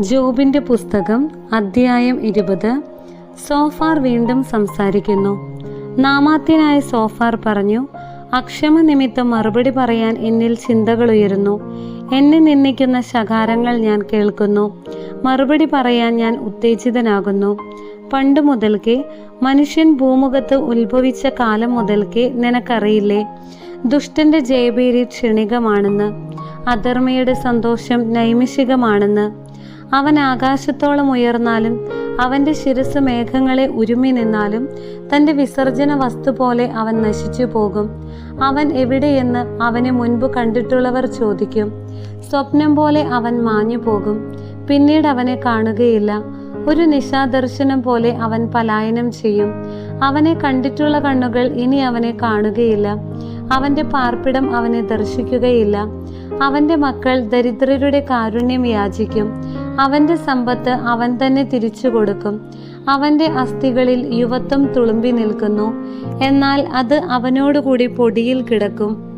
ജോബിന്റെ പുസ്തകം അധ്യായം ഇരുപത്. സോഫാർ വീണ്ടും സംസാരിക്കുന്നു. നാമാത്യനായ സോഫാർ പറഞ്ഞു അക്ഷമ നിമിത്തം മറുപടി പറയാൻ എന്നിൽ ചിന്തകൾ ഉയരുന്നു എന്നെ നിന്ദിക്കുന്ന ശകാരങ്ങൾ ഞാൻ കേൾക്കുന്നു. മറുപടി പറയാൻ ഞാൻ ഉത്തേജിതനാകുന്നു. പണ്ട് മുതൽക്കേ മനുഷ്യൻ ഭൂമുഖത്ത് ഉത്ഭവിച്ച കാലം മുതൽക്കേ നിനക്കറിയില്ലേ? ദുഷ്ടന്റെ ജയപേരി ക്ഷണികമാണെന്ന്. അധർമ്മയുടെ സന്തോഷം നൈമിഷികമാണെന്ന്. അവൻ ആകാശത്തോളം ഉയർന്നാലും അവന്റെ ശിരസ് മേഘങ്ങളെ ഉരുമി നിന്നാലും തന്റെ വിസർജന വസ്തു പോലെ അവൻ നശിച്ചു പോകും. അവൻ എവിടെയെന്ന് അവനെ മുൻപ് കണ്ടിട്ടുള്ളവർ ചോദിക്കും. സ്വപ്നം പോലെ അവൻ മാഞ്ഞു പോകും. പിന്നീട് അവനെ കാണുകയില്ല. ഒരു നിശാദർശനം പോലെ അവൻ പലായനം ചെയ്യും. അവനെ കണ്ടിട്ടുള്ള കണ്ണുകൾ ഇനി അവനെ കാണുകയില്ല. അവന്റെ പാർപ്പിടം അവനെ ദർശിക്കുകയില്ല. അവന്റെ മക്കൾ ദരിദ്രരുടെ കാരുണ്യം യാചിക്കും. അവന്റെ സമ്പത്ത് അവൻ തന്നെ തിരിച്ചു കൊടുക്കും. അവന്റെ അസ്ഥികളിൽ യുവത്വം തുളുമ്പി നിൽക്കുന്നു. എന്നാൽ അത് അവനോടുകൂടി പൊടിയിൽ കിടക്കും.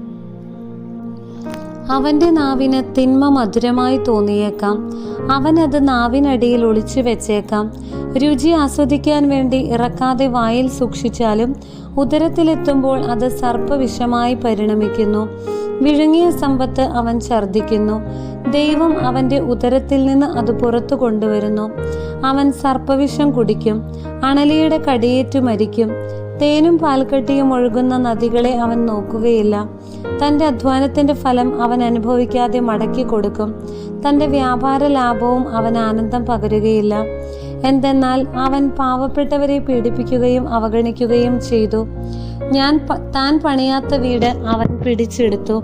അവന്റെ നാവിന് തിന്മ മധുരമായി തോന്നിയേക്കാം. അവൻ അത് നാവിനടിയിൽ ഒളിച്ചു വെച്ചേക്കാം. രുചി ആസ്വദിക്കാൻ വേണ്ടി ഇറക്കാതെ വായിൽ സൂക്ഷിച്ചാലും ഉദരത്തിലെത്തുമ്പോൾ അത് സർപ്പവിഷമായി പരിണമിക്കുന്നു. വിഴുങ്ങിയ സമ്പത്ത് അവൻ ഛർദ്ദിക്കുന്നു. ദൈവം അവന്റെ ഉദരത്തിൽ നിന്ന് അത് പുറത്തു കൊണ്ടുവരുന്നു. അവൻ സർപ്പവിഷം കുടിക്കും. അണലിയുടെ കടിയേറ്റു മരിക്കും. തേനും പാൽക്കട്ടിയും ഒഴുകുന്ന നദികളെ അവൻ നോക്കുകയില്ല. തന്റെ അധ്വാനത്തിന്റെ ഫലം അവൻ അനുഭവിക്കാതെ മടക്കി കൊടുക്കും. തന്റെ വ്യാപാര ലാഭവും അവൻ ആനന്ദം പകരുകയില്ല. എന്തെന്നാൽ അവൻ പാവപ്പെട്ടവരെ പീഡിപ്പിക്കുകയും അവഗണിക്കുകയും ചെയ്തു. ഞാൻ താൻ പണിയാത്ത വീട് അവൻ പിടിച്ചെടുത്തു.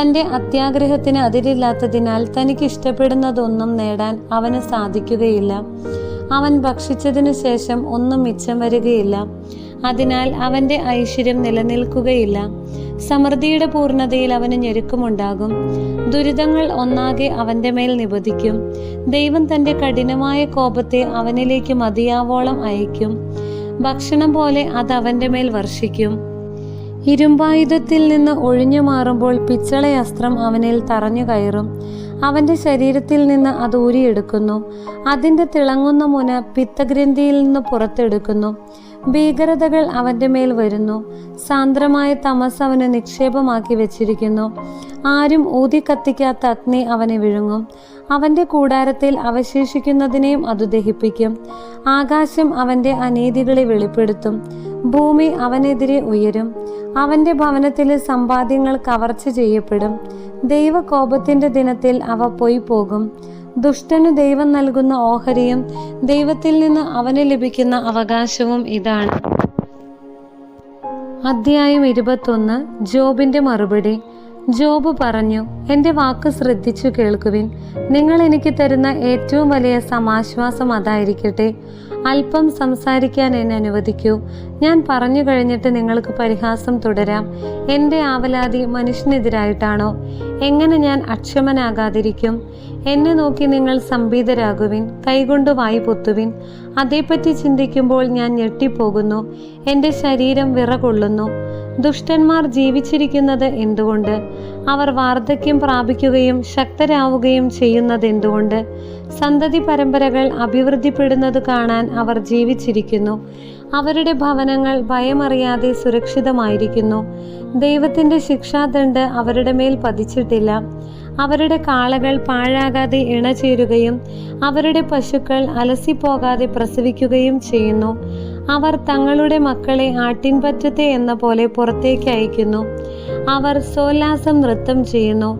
തന്റെ അത്യാഗ്രഹത്തിന് അതിരില്ലാത്തതിനാൽ തനിക്ക് ഇഷ്ടപ്പെടുന്നതൊന്നും നേടാൻ അവന് സാധിക്കുകയില്ല. അവൻ ഭക്ഷിച്ചതിനു ശേഷം ഒന്നും മിച്ചം വരികയില്ല. അതിനാൽ അവന്റെ ഐശ്വര്യം നിലനിൽക്കുകയില്ല. സമൃദ്ധിയുടെ പൂർണതയിൽ അവന് ഞെരുക്കമുണ്ടാകും. ദുരിതങ്ങൾ ഒന്നാകെ അവന്റെ മേൽ നിബദിക്കും ദൈവം തന്റെ കഠിനമായ കോപത്തെ അവനിലേക്ക് മതിയാവോളം അയക്കും ഭക്ഷണം പോലെ അത് അവന്റെ മേൽ വർഷിക്കും. ഇരുമ്പായുധത്തിൽ നിന്ന് ഒഴിഞ്ഞു മാറുമ്പോൾ പിച്ചളയസ്ത്രം അവനിൽ തറഞ്ഞു കയറും അവന്റെ ശരീരത്തിൽ നിന്ന് അത് ഊരിയെടുക്കുന്നു. അതിന്റെ തിളങ്ങുന്ന മുന പിത്തഗ്രന്ഥിയിൽ നിന്ന് പുറത്തെടുക്കുന്നു. ഭീകരതകൾ അവന്റെ മേൽ വരുന്നു. സാന്ദ്രമായ തമസ് അവനെ നിക്ഷേപമാക്കി വെച്ചിരിക്കുന്നു. ആരും ഊതി കത്തിക്കാത്ത അഗ്നി അവനെ വിഴുങ്ങും. അവന്റെ കൂടാരത്തിൽ അവശേഷിക്കുന്നതിനെയും അത് ദഹിപ്പിക്കും. ആകാശം അവന്റെ അനീതികളെ വെളിപ്പെടുത്തും. ഭൂമി അവനെതിരെ ഉയരും. അവന്റെ ഭവനത്തിലെ സമ്പാദ്യങ്ങൾ കവർച്ച ചെയ്യപ്പെടും. ദൈവകോപത്തിന്റെ ദിനത്തിൽ അവ പോയി പോകും ദുഷ്ടന് ദൈവം നൽകുന്ന ഓഹരിയും ദൈവത്തിൽ നിന്ന് അവന് ലഭിക്കുന്ന അവകാശവും ഇതാണ്. അധ്യായം ഇരുപത്തൊന്ന് ജോബിന്റെ മറുപടി. ജോബ് പറഞ്ഞു എന്റെ വാക്ക് ശ്രദ്ധിച്ചു കേൾക്കുവിൻ. നിങ്ങൾ എനിക്ക് തരുന്ന ഏറ്റവും വലിയ സമാശ്വാസം അതായിരിക്കട്ടെ. അല്പം സംസാരിക്കാൻ എന്നെ അനുവദിക്കൂ. ഞാൻ പറഞ്ഞു കഴിഞ്ഞിട്ട് നിങ്ങൾക്ക് പരിഹാസം തുടരാം. എന്റെ ആവലാതി മനുഷ്യനെതിരായിട്ടാണോ? എങ്ങനെ ഞാൻ അക്ഷമനാകാതിരിക്കും? എന്നെ നോക്കി നിങ്ങൾ സംഭീതരാകുവിൻ കൈകൊണ്ട് വായി പൊത്തുവിൻ. അതേപ്പറ്റി ചിന്തിക്കുമ്പോൾ ഞാൻ ഞെട്ടിപ്പോകുന്നു. എന്റെ ശരീരം വിറകൊള്ളുന്നു. ദുഷ്ടന്മാർ ജീവിച്ചിരിക്കുന്നത് എന്തുകൊണ്ട്? അവർ വാർദ്ധക്യം പ്രാപിക്കുകയും ശക്തരാവുകയും ചെയ്യുന്നത് എന്തുകൊണ്ട്? സന്തതി പരമ്പരകൾ അഭിവൃദ്ധിപ്പെടുന്നത് കാണാൻ അവർ ജീവിച്ചിരിക്കുന്നു. അവരുടെ ഭവനങ്ങൾ ഭയമറിയാതെ സുരക്ഷിതമായിരിക്കുന്നു. ദൈവത്തിന്റെ ശിക്ഷാദണ്ഡ് അവരുടെ മേൽ പതിച്ചിട്ടില്ല. അവരുടെ കാളകൾ പാഴാകാതെ ഇണചേരുകയും അവരുടെ പശുക്കൾ അലസിപ്പോകാതെ പ്രസവിക്കുകയും ചെയ്യുന്നു. അവർ തങ്ങളുടെ മക്കളെ ആട്ടിൻപറ്റത്തെ എന്ന പോലെ പുറത്തേക്ക് അയക്കുന്നു. അവർ സോല്ലാസം നൃത്തം ചെയ്യുന്നു.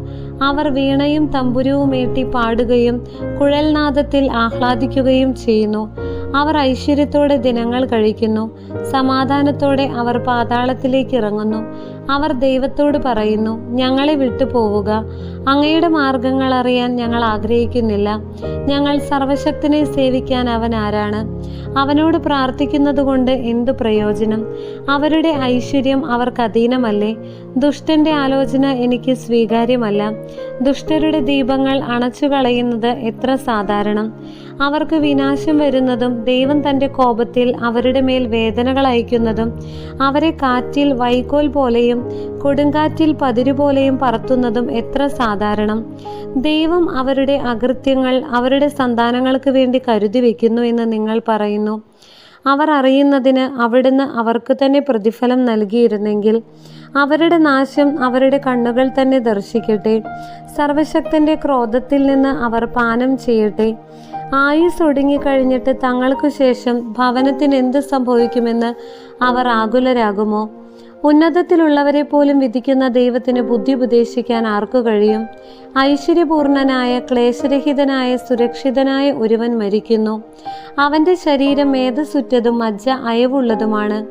അവർ വീണയും തമ്പുരവും ഏട്ടി പാടുകയും കുഴൽനാദത്തിൽ ആഹ്ലാദിക്കുകയും ചെയ്യുന്നു. അവർ ഐശ്വര്യത്തോടെ ദിനങ്ങൾ കഴിക്കുന്നു. സമാധാനത്തോടെ അവർ പാതാളത്തിലേക്ക് ഇറങ്ങുന്നു. അവർ ദൈവത്തോട് പറയുന്നു ഞങ്ങളെ വിട്ടു പോവുക അങ്ങയുടെ മാർഗങ്ങൾ അറിയാൻ ഞങ്ങൾ ആഗ്രഹിക്കുന്നില്ല. ഞങ്ങൾ സർവശക്തിനെ സേവിക്കാൻ അവൻ ആരാണ്? അവനോട് പ്രാർത്ഥിക്കുന്നത് കൊണ്ട് എന്തു പ്രയോജനം? അവരുടെ ഐശ്വര്യം അവർക്ക് അധീനമല്ലേ? ദുഷ്ടന്റെ ആലോചന എനിക്ക് സ്വീകാര്യമല്ല. ദുഷ്ടരുടെ ദീപങ്ങൾ അണച്ചു കളയുന്നത് എത്ര സാധാരണം. അവർക്ക് വിനാശം വരുന്നതും ദൈവം തന്റെ കോപത്തിൽ അവരുടെ മേൽ വേദനകൾ അയക്കുന്നതും അവരെ കാറ്റിൽ വൈക്കോൽ പോലെയും കൊടുങ്കാറ്റിൽ പതിരു പോലെയും പറത്തുന്നതും എത്ര സാധാരണം. ദൈവം അവരുടെ അകൃത്യങ്ങൾ അവരുടെ സന്താനങ്ങൾക്ക് വേണ്ടി കരുതി വെക്കുന്നു എന്ന് നിങ്ങൾ പറയുന്നു. അവർ അറിയുന്നതിന് അവിടുന്ന് അവർക്ക് തന്നെ പ്രതിഫലം നൽകിയിരുന്നെങ്കിൽ അവരുടെ നാശം അവരുടെ കണ്ണുകൾ തന്നെ ദർശിക്കട്ടെ. സർവശക്തന്റെ ക്രോധത്തിൽ നിന്ന് അവർ പാനം ചെയ്യട്ടെ. ആയുസ് ഒടുങ്ങിക്കഴിഞ്ഞിട്ട് തങ്ങൾക്കു ശേഷം ഭവനത്തിന് എന്ത് സംഭവിക്കുമെന്ന് അവർ ആകുലരാകുമോ? ഉന്നതത്തിലുള്ളവരെ പോലും വിധിക്കുന്ന ദൈവത്തിന് ബുദ്ധി ഉപദേശിക്കാൻ ആർക്കു കഴിയും? ഐശ്വര്യപൂർണനായ ക്ലേശരഹിതനായ സുരക്ഷിതനായ ഒരുവൻ മരിക്കുന്നു. അവന്റെ ശരീരം മേധസുറ്റതും മജ്ജ അയവുള്ളതുമാണ്.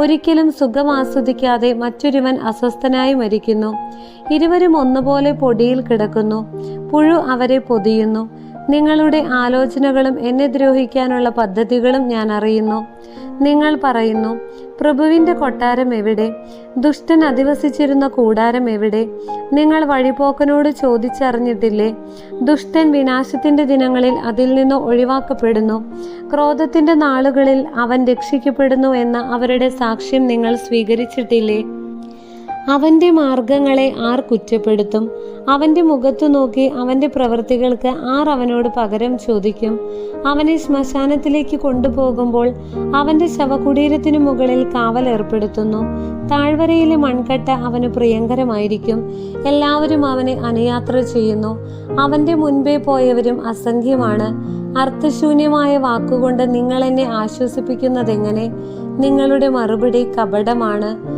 ഒരിക്കലും സുഖം ആസ്വദിക്കാതെ മറ്റൊരുവൻ അസ്വസ്ഥനായി മരിക്കുന്നു. ഇരുവരും ഒന്നുപോലെ പൊടിയിൽ കിടക്കുന്നു. പുഴു അവരെ പൊതിയുന്നു. നിങ്ങളുടെ ആലോചനകളും എന്നെ ദ്രോഹിക്കാനുള്ള പദ്ധതികളും ഞാൻ അറിയുന്നു. നിങ്ങൾ പറയുന്നു പ്രഭുവിന്റെ കൊട്ടാരം എവിടെ? ദുഷ്ടൻ അധിവസിച്ചിരുന്ന കൂടാരം എവിടെ? നിങ്ങൾ വഴിപോക്കനോട് ചോദിച്ചറിഞ്ഞിട്ടില്ലേ? ദുഷ്ടൻ വിനാശത്തിന്റെ ദിനങ്ങളിൽ അതിൽ നിന്ന് ഒഴിവാക്കപ്പെടുന്നു. ക്രോധത്തിന്റെ നാളുകളിൽ അവൻ രക്ഷിക്കപ്പെടുന്നു എന്ന അവരുടെ സാക്ഷ്യം നിങ്ങൾ സ്വീകരിച്ചിട്ടില്ലേ? അവന്റെ മാർഗങ്ങളെ ആർ കുറ്റപ്പെടുത്തും? അവന്റെ മുഖത്തു നോക്കി അവന്റെ പ്രവൃത്തികൾക്ക് ആർ അവനോട് പകരം ചോദിക്കും? അവനെ ശ്മശാനത്തിലേക്ക് കൊണ്ടുപോകുമ്പോൾ അവന്റെ ശവകുടീരത്തിനു മുകളിൽ കാവൽ ഏർപ്പെടുത്തുന്നു. താഴ്വരയിലെ മൺകട്ട അവന് പ്രിയങ്കരമായിരിക്കും. എല്ലാവരും അവനെ അനുയാത്ര ചെയ്യുന്നു. അവന്റെ മുൻപേ പോയവരും അസംഖ്യമാണ്. അർത്ഥശൂന്യമായ വാക്കുകൊണ്ട് നിങ്ങൾ എന്നെ ആശ്വസിപ്പിക്കുന്നതെങ്ങനെ? നിങ്ങളുടെ മറുപടി കപടമാണ്.